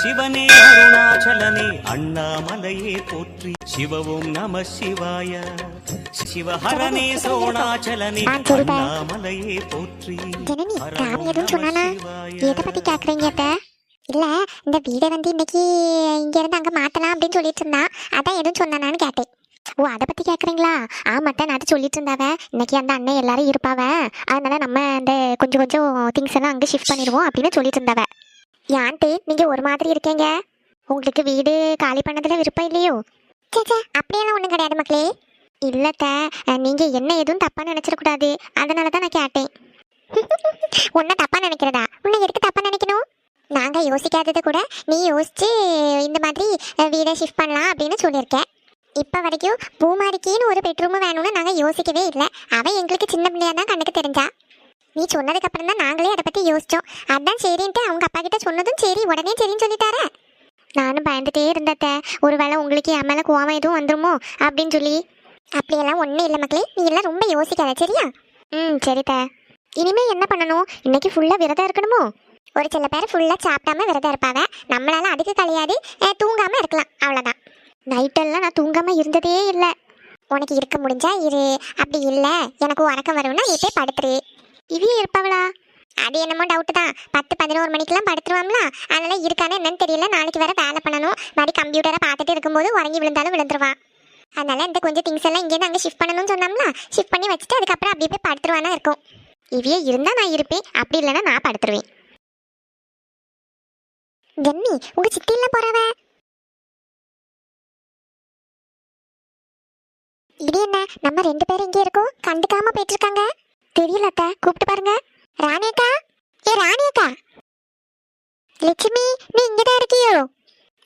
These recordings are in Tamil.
சிவனே அருணாச்சலனே அண்ணாமலையே போற்றி. சிவவும் நம சிவாய. சிவஹரனே சோணாச்சலனே. அண்ணாமலையே போற்றி. சொன்னானா. எதை பத்தி கேக்குறீங்க இல்ல இந்த வீடை வந்து இன்னைக்கு இங்க இருந்து அங்க மாத்தலாம் அப்படின்னு சொல்லிட்டு இருந்தான் அதான் எதுவும் சொன்னானான்னு கேட்டேன். ஓ அதை பத்தி கேக்குறீங்களா? ஆமாத்த நான் அதை சொல்லிட்டு இருந்தாவ. இன்னைக்கு அந்த அண்ணன் எல்லாரும் இருப்பாவ. அதனால நம்ம அந்த கொஞ்சம் கொஞ்சம் திங்ஸ் எல்லாம் அங்க ஷிஃப்ட் பண்ணிடுவோம் அப்படின்னு சொல்லிட்டு இருந்தாவ. ஏன்ட்டு நீங்க ஒரு மாதிரி இருக்கீங்க. உங்களுக்கு வீடு காலி பண்ணதுல விருப்பம் இல்லையோ? சேச்சே அப்படியெல்லாம் ஒன்றும் கிடையாது மக்களே. இல்லத்த நீங்க என்ன எதுவும் தப்பா நினைச்சிடக்கூடாது. அதனால தான் நான் கேட்டேன். உன்னை தப்பா நினைக்கிறதா? உன்னை எதுக்கு தப்பா நினைக்கணும்? நாங்க யோசிக்காதது கூட நீ யோசிச்சு இந்த மாதிரி வீடை ஷிஃப்ட் பண்ணலாம் அப்படின்னு சொல்லியிருக்கேன். இப்போ வரைக்கும் பூமாரிக்கின்னு ஒரு பெட்ரூமு வேணும்னு நாங்கள் யோசிக்கவே இல்லை. அவன் எங்களுக்கு சின்ன பிள்ளையா தான் கண்ணுக்கு தெரிஞ்சா. நீ சொன்னதுக்கு அப்புறம் தான் நாங்களே அதை பற்றி யோசிச்சோம். அதான் சரின்ட்டு அவங்க அப்பா கிட்ட சொன்னதும் சரி உடனே சரின்னு சொல்லிட்டாரே. நானும் பயந்துட்டே இருந்தத்த ஒருவேளை உங்களுக்கு என் மேலே கோவம் எதுவும் வந்துருமோ அப்படின்னு சொல்லி. அப்படியெல்லாம் ஒன்றும் இல்லை மக்களே. நீ எல்லாம் ரொம்ப யோசிக்காத சரியா? ம் சரித்த இனிமே என்ன பண்ணணும்? இன்னைக்கு ஃபுல்லா விரதம் இருக்கணுமோ? ஒரு சில பேர் ஃபுல்லா சாப்பிடாம விரதம் இருப்பாங்க. நம்மளால அதுக்கு கிடையாது தூங்காமல் தூங்காம இருக்கலாம். அவ்வளோதான் நைட்டெல்லாம் நான் தூங்காம இருந்ததே இல்லை. உனக்கு இருக்க முடிஞ்சா இரு. அப்படி இல்லை. எனக்கு உறக்கம் வரும்னா நீ போய் படுத்துரு. இவையும் இருப்பாவளா? அது என்னமோ டவுட்டு தான். பத்து பதினோரு மணிக்கெல்லாம் படுத்துருவாம்ல. அதனால இருக்கானே என்னன்னு தெரியல. நாளைக்கு வேற வேலை பண்ணணும். மாதிரி கம்ப்யூட்டரை பார்த்துட்டு இருக்கும்போது உறங்கி விழுந்தாலும் விழுந்துருவான். அதனால இந்த கொஞ்சம் திங்ஸ் எல்லாம் இங்கேருந்து அங்கே ஷிஃப்ட் பண்ணணும்னு சொன்னோம்ல. ஷிஃப்ட் பண்ணி வச்சுட்டு அதுக்கப்புறம் அப்படியே போய் படுத்துருவானா இருக்கும். இவையே இருந்தால் நான் இருப்பேன். அப்படி இல்லைன்னா நான் படுத்துருவேன். ஜென்னி உங்க சித்தி போறவ? இது என்ன? நம்ம ரெண்டு பேரும் இங்கே இருக்கோம். கண்டுக்காம போயிட்டு இருக்காங்க. தெரியல அக்கா கூப்பிட்டு பாருங்க. ராணி அக்கா? ஏ ராணி அக்கா. லட்சுமி நீ இங்கே தான் இருக்கியோ?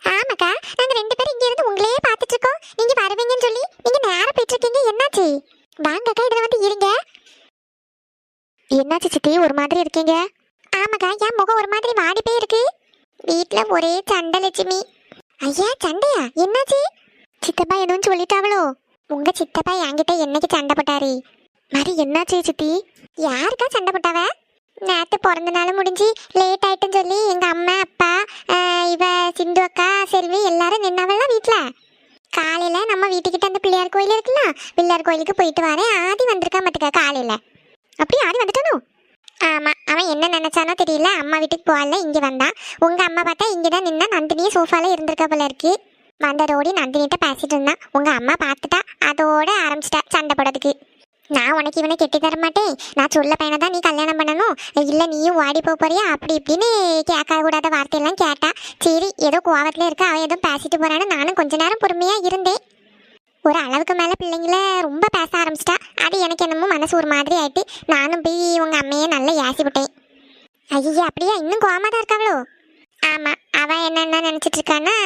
ஆமாக்கா நாங்க ரெண்டு பேரும் இங்க இருந்து உங்களையே பார்த்துட்டு இருக்கோம் நீங்க வருவீங்கன்னு சொல்லி நீங்க நேரம் போயிட்டு இருக்கீங்க என்னாச்சு வாங்கக்கா இதுல வந்து இருங்க. என்னாச்சு சித்தி ஒரு மாதிரி இருக்கீங்க? ஆமாக்கா என் முகம் ஒரு மாதிரி வாடி போய் இருக்கு ஒரே சண்டை லட்சுமி. ஐயா சண்டையா? என்னாச்சு? சித்தப்பா எதுவும் சொல்லிட்டாவளோ? உங்க சித்தப்பா என்கிட்ட என்னைக்கு சண்டை போட்டாரு? மாதிரி என்னாச்சு சித்தி? யாருக்கா சண்டை போட்டாவ? நேற்று பிறந்த நாள் முடிஞ்சு லேட் ஆயிட்டுன்னு சொல்லி எங்கள் அம்மா அப்பா இவ சிந்து அக்கா செல்வி எல்லாரும் நின்னாவெல்லாம் வீட்டில் காலையில் நம்ம வீட்டுக்கிட்ட அந்த பிள்ளையார் கோயில் இருக்குல்ல பிள்ளையார் கோயிலுக்கு போயிட்டு வரேன். ஆதி வந்திருக்கான் மாட்டுக்கா காலையில். அப்படி ஆதி வந்துட்டானோ? ஆமாம் அவன் என்ன நினச்சானோ தெரியல. அம்மா வீட்டுக்கு போகல இங்கே வந்தான். உங்கள் அம்மா பார்த்தா இங்கதான் நின்னா நந்தினியே சோஃபாவில் இருந்திருக்க போல இருக்கு. வந்ததோடி நந்தினிட்ட பேசிட்டு இருந்தான். உங்கள் அம்மா பார்த்துட்டா அதோட ஆரம்பிச்சிட்டா சண்டை போடுறதுக்கு. நான் உனக்கு இவனை கெட்டி தர மாட்டேன். நான் சொல்ல பையனை தான் நீ கல்யாணம் பண்ணணும். இல்லை நீயும் ஓடி போக போறியா? அப்படி இப்படின்னு கேட்க கூடாத வார்த்தையெல்லாம் கேட்டா. சரி ஏதோ கோவத்தில் இருக்க அவன் ஏதோ பேசிட்டு போறான்னு நானும் கொஞ்ச நேரம் பொறுமையாக இருந்தேன். ஒரு அளவுக்கு மேலே பிள்ளைங்கள ரொம்ப பேச ஆரம்பிச்சிட்டா. அது எனக்கு என்னமோ மனசு ஒரு மாதிரி ஆயிட்டு நானும் போய் உங்கள் அம்மையை நல்லா ஏசி விட்டேன் ஐயா அப்படியா? இன்னும் கோவமாக தான் இருக்காங்களோ? ஆமாம் என்னென்ன நினச்சிட்டு இருக்கான்னா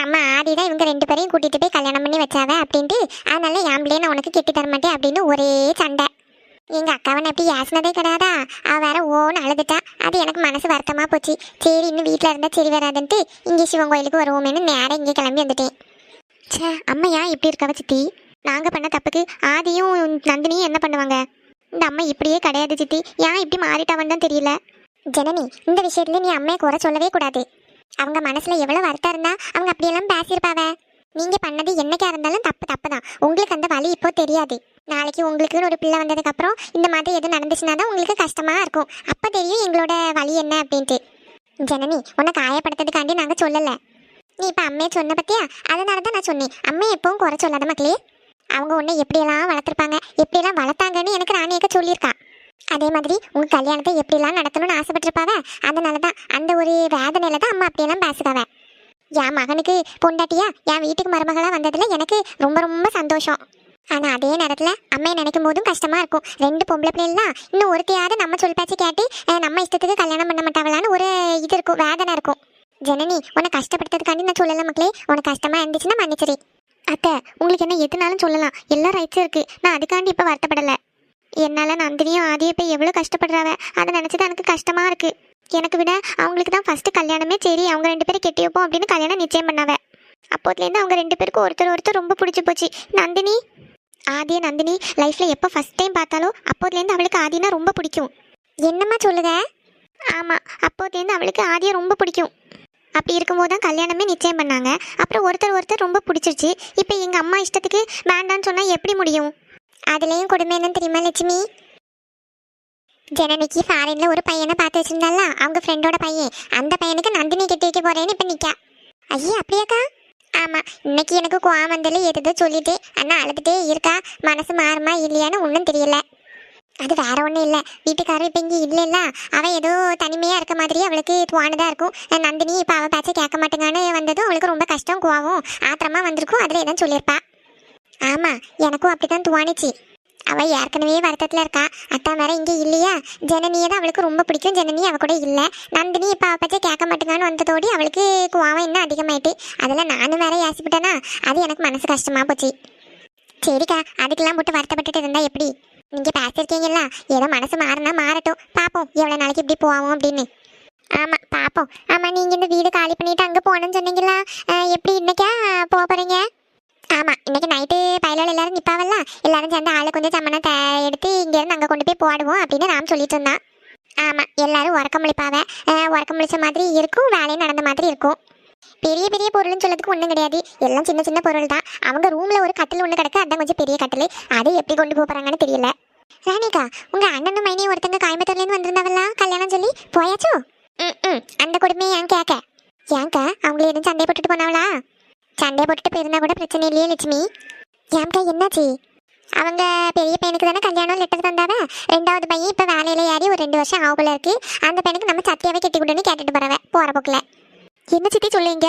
நம்ம ஆதி தான் இவங்க ரெண்டு பேரையும் கூட்டிகிட்டு போய் கல்யாணம் பண்ணி வச்சாவ அப்படின்ட்டு அதனால ஏம்பிளே நான் உனக்கு கெட்டி தர மாட்டேன் அப்படின்னு ஒரே சண்டை. அக்காவை நான் எப்படி ஏசினதே கிடையாதா? அவள் வேற ஓன்னு அழுதுட்டா. அது எனக்கு மனசு வருத்தமாக போச்சு. சரி இன்னும் வீட்டில் இருந்தால் சரி வராதுன்ட்டு இங்கே சிவன் கோயிலுக்கு வருவோமேனு நேரம் இங்கே கிளம்பி வந்துட்டேன். ச்சே அம்மா ஏன் இப்படி இருக்கவ சித்தி? நாங்கள் பண்ண தப்புக்கு ஆதியும் நந்தினியும் என்ன பண்ணுவாங்க? இந்த அம்மா இப்படியே கிடையாது சித்தி. ஏன் இப்படி மாறிட்டாவன்னு தான் தெரியல. ஜனனி இந்த விஷயத்துல நீ அம்மையை குறை சொல்லவே கூடாது. அவங்க மனசுல எவ்வளவு வருத்தம் இருந்தா அவங்க அப்படியெல்லாம் பேசியிருப்பாவ? நீங்க பண்ணது என்னைக்கா இருந்தாலும் தப்பு தப்பு தான் உங்களுக்கு அந்த வலி இப்போ தெரியாது. நாளைக்கு உங்களுக்குன்னு ஒரு பிள்ளை வந்ததுக்கு அப்புறம் இந்த மாதிரி எதுவும் நடந்துச்சுன்னா தான் உங்களுக்கு கஷ்டமா இருக்கும். அப்ப தெரியும் எங்களோட வலி என்ன அப்படின்ட்டு. ஜனனி உன்னை காயப்படுத்துறதுக்காண்டி நாங்க சொல்லல. நீ இப்ப அம்மையை சொன்ன பத்தியா? அதனால தான் நான் சொன்னேன். அம்மையை எப்பவும் குறை சொல்லாத மக்களே. அவங்க உன்னை எப்படியெல்லாம் வளர்த்துருப்பாங்க எப்படியெல்லாம் வளர்த்தாங்கன்னு எனக்கு ராணியக்க சொல்லியிருக்கா. அதே மாதிரி உங்க கல்யாணத்தை எப்படிலாம் நடத்தணும்னு ஆசைப்பட்டிருப்பாவ? அதனால தான் அந்த ஒரு வேதனையில தான் அம்மா அப்படியெல்லாம் பேசுதாவ என் மகனுக்கு பொண்டாட்டியா என் வீட்டுக்கு மருமகளா வந்ததுல எனக்கு ரொம்ப ரொம்ப சந்தோஷம். ஆனா அதே நேரத்துல அம்மையை நினைக்கும் போதும் கஷ்டமா இருக்கும். ரெண்டு பொம்பளை பிள்ளைலாம் இன்னும் ஒருத்தையாவது நம்ம சொல் பேச்சு கேட்டு நம்ம இஷ்டத்துக்கு கல்யாணம் பண்ண மாட்டாங்களான்னு ஒரு இது இருக்கும் வேதனை இருக்கும். ஜனனி உன்னை கஷ்டப்படுத்துறதுக்காண்டி நான் சொல்லல மக்களே. உனக்கு கஷ்டமா இருந்துச்சுன்னா மன்னிச்சிரி. அத்தை உங்களுக்கு என்ன எதுனாலும் சொல்லலாம். எல்லா ரைட்ஸும் இருக்கு. நான் அதுக்காண்டி இப்போ வருத்தப்படலை. என்னால் நந்தினியும் ஆதியை போய் எவ்வளோ கஷ்டப்படுறாவ? அதை நினச்சது எனக்கு கஷ்டமாக இருக்குது எனக்கு விட அவங்களுக்கு தான் ஃபஸ்ட்டு கல்யாணமே சரி அவங்க ரெண்டு பேரும் கெட்டி வைப்போம் அப்படின்னு கல்யாணம் நிச்சயம் பண்ணாவ. அப்போதுலேருந்து அவங்க ரெண்டு பேருக்கும் ஒருத்தர் ஒருத்தர் ரொம்ப பிடிச்சி போச்சு. நந்தினி ஆதிய நந்தினி லைஃப்பில் எப்போ ஃபஸ்ட் டைம் பார்த்தாலும் அப்போதுலேருந்து அவளுக்கு ஆதினா ரொம்ப பிடிக்கும். என்னம்மா சொல்லுத? ஆமாம் அப்போதுலேருந்து அவளுக்கு ஆதியை ரொம்ப பிடிக்கும். அப்படி இருக்கும்போது தான் கல்யாணமே நிச்சயம் பண்ணாங்க. அப்புறம் ஒருத்தர் ஒருத்தர் ரொம்ப பிடிச்சிருச்சு. இப்போ எங்கள் அம்மா இஷ்டத்துக்கு வேண்டான்னு சொன்னால் எப்படி முடியும்? அதுலேயும் கொடுமை என்னன்னு தெரியுமா லட்சுமி? ஜனனிக்கு ஃபாரின்ல ஒரு பையனை பார்த்து வச்சிருந்தால அவங்க ஃப்ரெண்டோட பையன். அந்த பையனுக்கு நந்தினி கட்டி வைக்க போறேன்னு இப்போ நிக்கா. ஐயா அப்படியாக்கா? ஆமா இன்னைக்கு எனக்கு கோவம் வந்தால எதுதோ சொல்லிட்டு அண்ணா அழுதுட்டே இருக்கா. மனசு மாறுமா இல்லையான்னு ஒன்றும் தெரியல. அது வேற ஒன்றும் இல்லை. வீட்டுக்காரர் இப்போ இங்கே இல்லைல்ல. அவன் ஏதோ தனிமையாக இருக்க மாதிரி அவளுக்கு துவானதாக இருக்கும். நந்தினி இப்போ அவள் பேச்சை கேட்க மாட்டேங்கான்னு வந்ததும் அவளுக்கு ரொம்ப கஷ்டம் கோவம் ஆத்திரமா வந்திருக்கும். அதில் எதுவும் சொல்லியிருப்பா. ஆமா எனக்கும் அப்படிதான் தோணுச்சு. அவ ஏற்கனவே வருத்தத்தில் இருக்கா. அத்தான் வேற இங்கே இல்லையா? ஜனனியை தான் அவளுக்கு ரொம்ப பிடிக்கும். ஜனனி அவ கூட இல்லை. நந்தினி இப்போ அவ பற்றி கேட்க மாட்டேங்கான்னு வந்ததோடி அவளுக்கு கோவம் இன்னும் அதிகமாயிட்டு அதில் நானும் வேற யாசிப்பிட்டேனா? அது எனக்கு மனசு கஷ்டமா போச்சு. சரிக்கா அதுக்கெல்லாம் போட்டு வருத்தப்பட்டுட்டு இருந்தா எப்படி? நீங்க பேசிருக்கீங்கல்ல ஏதோ மனசு மாறினா மாறட்டும். பாப்போம் எவ்வளோ நாளைக்கு இப்படி போவோம் அப்படின்னு. ஆமா பாப்போம். ஆமா நீங்கள் இந்த வீடு காலி பண்ணிட்டு அங்க போகணும்னு சொன்னீங்களா எப்படி இன்னைக்கா போக போறீங்க? ஆமா இன்னைக்கு நைட்டு பயிலோட எல்லாரும் நிப்பாவல்ல? எல்லாரும் சேர்ந்து ஆளு கொஞ்சம் சம்மணம் த எடுத்து இங்கேருந்து இருந்து அங்க கொண்டு போய் போடுவோம் அப்படின்னு ராம் சொல்லிட்டு இருந்தான். ஆமா எல்லாரும் உறக்கம் முழிப்பாவ அஹ், உறக்கம் முழிச்ச மாதிரி இருக்கும் வேலையும் நடந்த மாதிரி இருக்கும். பெரிய பெரிய பொருள்னு சொல்லதுக்கு ஒன்றும் கிடையாது. எல்லாம் சின்ன சின்ன பொருள் தான் அவங்க ரூம்ல ஒரு கட்டில் ஒன்று கிடக்கு அதான் கொஞ்சம் பெரிய கட்டில். அதை எப்படி கொண்டு போகிறாங்கன்னு போறாங்கன்னு தெரியல. ராணிகா உங்க அண்ணனும் மைனியும் ஒருத்தங்க கோயம்புத்தூர்ல வந்திருந்தவெல்லாம் கல்யாணம் சொல்லி போயாச்சோ? ம் ம் அந்த கொடுமையை ஏன் கேட்க? ஏன்க்கா? அவங்கள எதுவும் சண்டை போட்டுட்டு போனாவளா? சண்டை போட்டுட்டு போயிருந்தா கூட பிரச்சனை இல்லையே லட்சுமி. ஏன்க்கா என்னாச்சு? அவங்க பெரிய பையனுக்கு தானே கல்யாணம் லெட்டர் தந்தாவ? ரெண்டாவது பையன் இப்போ வேலையில ஏறி ஒரு ரெண்டு வருஷம் ஆகுல இருக்கு. அந்த பையனுக்கு நம்ம சத்தியாவே கட்டி கொடுன்னு கேட்டுட்டு போறவ போற போக்கில். என்ன சித்தி சொல்லுங்க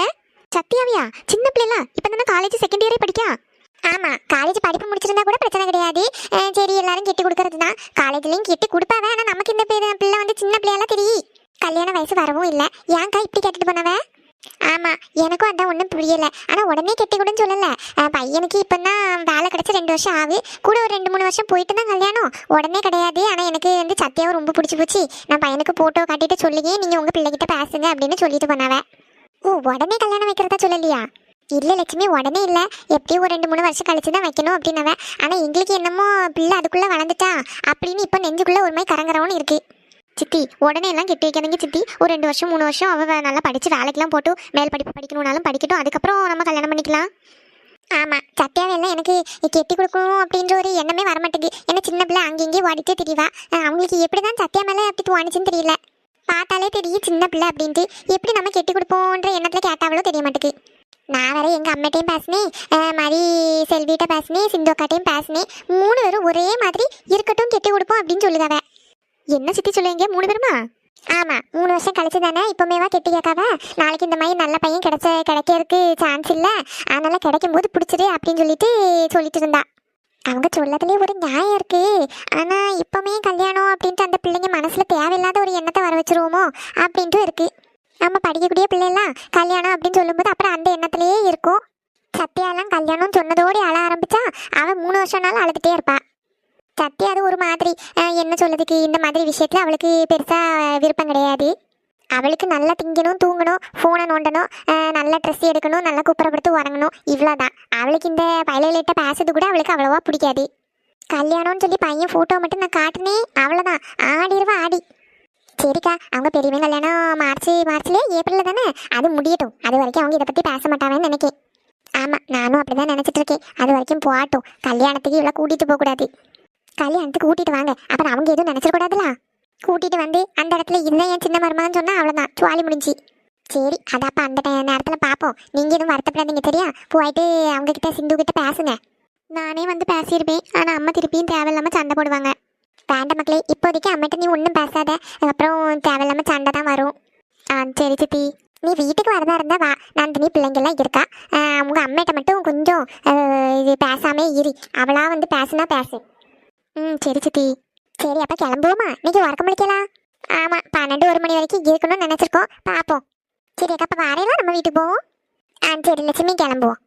சத்தியாவியா சின்ன பிள்ளைலாம் இப்போ தானே காலேஜ் செகண்ட் இயரே படிக்கா ஆமா காலேஜ் படிப்பு முடிச்சிருந்தா கூட பிரச்சனை கிடையாது. சரி எல்லாரும் கெட்டி கொடுக்கறது தான் காலேஜ்லயும் கெட்டி கொடுப்பாவே ஆனா நமக்கு இந்த பிள்ளை வந்து சின்ன பிள்ளையெல்லாம் தெரியும். கல்யாண வயசு வரவும் இல்லை. ஏன்க்கா இப்படி கேட்டுட்டு போனவன் ஆமா எனக்கும் அதான் ஒன்றும் புரியல. ஆனால் உடனே கெட்டி கூடன்னு சொல்லலை. பையனுக்கு பையனுக்கு இப்பதான் வேலை கிடச்சி ரெண்டு வருஷம் ஆகு கூட ஒரு ரெண்டு மூணு வருஷம் போயிட்டு தான் கல்யாணம். உடனே கிடையாது. ஆனால் எனக்கு வந்து சத்தியாவும் ரொம்ப பிடிச்சி போச்சு. நான் பையனுக்கு போட்டோ காட்டிட்டு சொல்லியே நீங்க உங்கள் பிள்ளைகிட்ட பேசுங்க அப்படின்னு சொல்லிட்டு போனவ. ஓ உடனே கல்யாணம் வைக்கிறதா சொல்லலையா? இல்லை லட்சுமி உடனே இல்லை. எப்படியும் ஒரு ரெண்டு மூணு வருஷம் கழிச்சு தான் வைக்கணும் அப்படின்னவ. ஆனா எங்களுக்கு என்னமோ பிள்ளை அதுக்குள்ள வளர்ந்துட்டா அப்படின்னு இப்போ நெஞ்சுக்குள்ளே ஒரு மாதிரி கரங்கரவுன்னு இருக்கு. சித்தி உடனே எல்லாம் கெட்டி வைக்காதீங்க சித்தி. ஒரு ரெண்டு வருஷம் மூணு வருஷம் அவள் நல்லா படிச்சு வேலைக்கெல்லாம் போட்டு மேல் படிப்பு படிக்கணும்னாலும் படிக்கட்டும். அதுக்கப்புறம் நம்ம கல்யாணம் பண்ணிக்கலாம். ஆமா சத்யாவெல்லாம் எனக்கு கெட்டி கொடுக்கணும் அப்படின்ற ஒரு எண்ணமே வரமாட்டேங்குது. ஏன்னா சின்ன பிள்ளை அங்கேயும் ஓடிட்டே தெரியவா அஹ் அவங்களுக்கு எப்படிதான் சத்யா மேலே அப்படி தோணுச்சுன்னு தெரியல. பார்த்தாலே தெரியும் சின்ன பிள்ளை அப்படின்ட்டு. எப்படி நம்ம கெட்டி கொடுப்போன்ற எண்ணத்தில் கேட்டாவளோ தெரிய மாட்டேங்குது. நான் வேற எங்க அம்மாட்டையும் பேசினேன். மாதிரி செல்விகிட்ட பேசினேன். சிந்துக்காட்டையும் பேசினேன். மூணு பேரும் ஒரே மாதிரி இருக்கட்டும் கெட்டி கொடுப்போம் அப்படின்னு சொல்லுதாவே என்ன சித்தி சொல்லுவீங்க? மூணு பேருமா? ஆமா மூணு வருஷம் கழிச்சு தானே இப்போமேவா கெட்டி கேட்காவ நாளைக்கு இந்த மாதிரி நல்ல பையன் கிடைச்ச கிடைக்கிறதுக்கு சான்ஸ் இல்லை. அதனால கிடைக்கும் போது பிடிச்சிரு அப்படின்னு சொல்லிட்டு சொல்லிட்டு இருந்தா. அவங்க சொல்லதுலேயே ஒரு நியாயம் இருக்கு. ஆனா இப்பவுமே கல்யாணம் அப்படின்ட்டு அந்த பிள்ளைங்க மனசுல தேவையில்லாத ஒரு எண்ணத்தை வர வச்சிருவோமோ? அப்படின்ட்டு இருக்கு. நம்ம படிக்கக்கூடிய பிள்ளைலாம் கல்யாணம் அப்படின்னு சொல்லும்போது அப்புறம் அந்த எண்ணத்துலயே இருக்கும். சத்யாலாம் கல்யாணம் சொன்னதோடு அழ ஆரம்பிச்சா அவன் மூணு வருஷம்னாலும் அழுதுட்டே இருப்பான் சத்யா அது ஒரு மாதிரி என்ன சொல்றதுக்கு இந்த மாதிரி விஷயத்தில் அவளுக்கு பெருசா விருப்பம் கிடையாது. அவளுக்கு நல்லா திங்கணும் தூங்கணும் ஃபோனை நோண்டணும் நல்லா ட்ரெஸ் எடுக்கணும் நல்லா குப்புறப்படுத்து உறங்கணும் இவ்வளோதான் அவளுக்கு இந்த பயலையிட்ட பேசுறது கூட அவளுக்கு அவ்வளோவா பிடிக்காது. கல்யாணம்னு சொல்லி பையன் ஃபோட்டோ மட்டும் நான் காட்டினேன் அவ்வளோதான் ஆடிடுவா ஆடி. சரிக்கா அவங்க பெரியவன் கல்யாணம் மார்ச் மார்ச்லேயே ஏப்ரலில் தானே? அது முடியட்டும். அது வரைக்கும் அவங்க இதை பத்தி பேச மாட்டாங்கன்னு நினைக்கேன். ஆமா நானும் அப்படிதான் நினைச்சிட்டு இருக்கேன். அது வரைக்கும் போகட்டும். கல்யாணத்துக்கு இவ்வளோ கூட்டிட்டு போகக்கூடாது. கல்யாணத்துக்கு கூட்டிட்டு வாங்க. அப்புறம் அவங்க எதுவும் நினைச்சிடக்கூடாதுல கூட்டிட்டு வந்து அந்த இடத்துல இல்லை என் சின்ன மருமகன் சொன்னா அவ்வளோதான் சுவாலி முடிஞ்சு. சரி அது அப்போ அந்த நேரத்தில் பார்ப்போம் நீங்கள் எதுவும் வருத்தப்படாதீங்க சரியா? போயிட்டு அவங்க கிட்ட சிந்து கிட்ட பேசுங்க. நானே வந்து பேசியிருப்பேன் ஆனால் அம்மா திருப்பியும் தேவையில்லாமல் சண்டை போடுவாங்க. வேண்ட மக்களே இப்போதைக்கு அம்மிட்ட நீ ஒன்றும் பேசாத. அதுக்கப்புறம் தேவையில்லாமல் சண்டை தான் வரும். ஆ சரி சித்தி. நீ வீட்டுக்கு வரதா இருந்தா வா. நந்தினி பிள்ளைங்கள்லாம் இருக்கா. உங்கள் உங்க அம்மிட்ட மட்டும் கொஞ்சம் இது பேசாமே இரு. அவளாக வந்து பேசுனா பேசு. ம் சரி சித்தி. சரி அப்போ கிளம்புவோமா? இன்னைக்கு உறக்க முடிக்கலாம். ஆமா பன்னெண்டு ஒரு மணி வரைக்கும் இருக்கணும்னு நினைச்சிருக்கோம். பார்ப்போம் சரி அக்கா அப்போ வரையலாம் நம்ம வீட்டுக்கு போவோம். ஆ சரி லட்சுமி கிளம்புவோம்.